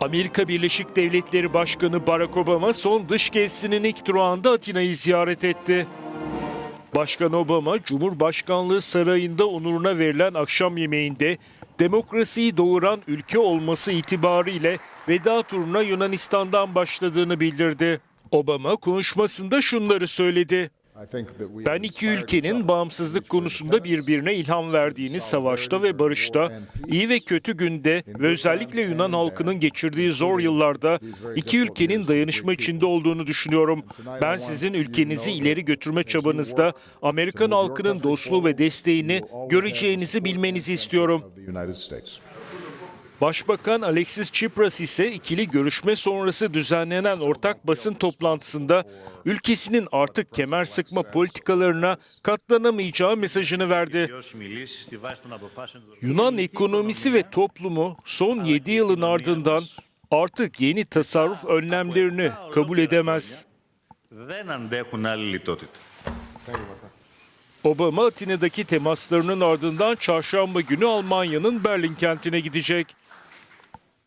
Amerika Birleşik Devletleri Başkanı Barack Obama son dış gezisinin ilk durağında Atina'yı ziyaret etti. Başkan Obama, Cumhurbaşkanlığı sarayında onuruna verilen akşam yemeğinde demokrasiyi doğuran ülke olması itibariyle veda turuna Yunanistan'dan başladığını bildirdi. Obama konuşmasında şunları söyledi. Ben iki ülkenin bağımsızlık konusunda birbirine ilham verdiğini savaşta ve barışta, iyi ve kötü günde ve özellikle Yunan halkının geçirdiği zor yıllarda iki ülkenin dayanışma içinde olduğunu düşünüyorum. Ben sizin ülkenizi ileri götürme çabanızda Amerikan halkının dostluğu ve desteğini göreceğinizi bilmenizi istiyorum. Başbakan Alexis Tsipras ise ikili görüşme sonrası düzenlenen ortak basın toplantısında ülkesinin artık kemer sıkma politikalarına katlanamayacağı mesajını verdi. Yunan ekonomisi ve toplumu son 7 yılın ardından artık yeni tasarruf önlemlerini kabul edemez. Obama Atina'daki temaslarının ardından çarşamba günü Almanya'nın Berlin kentine gidecek.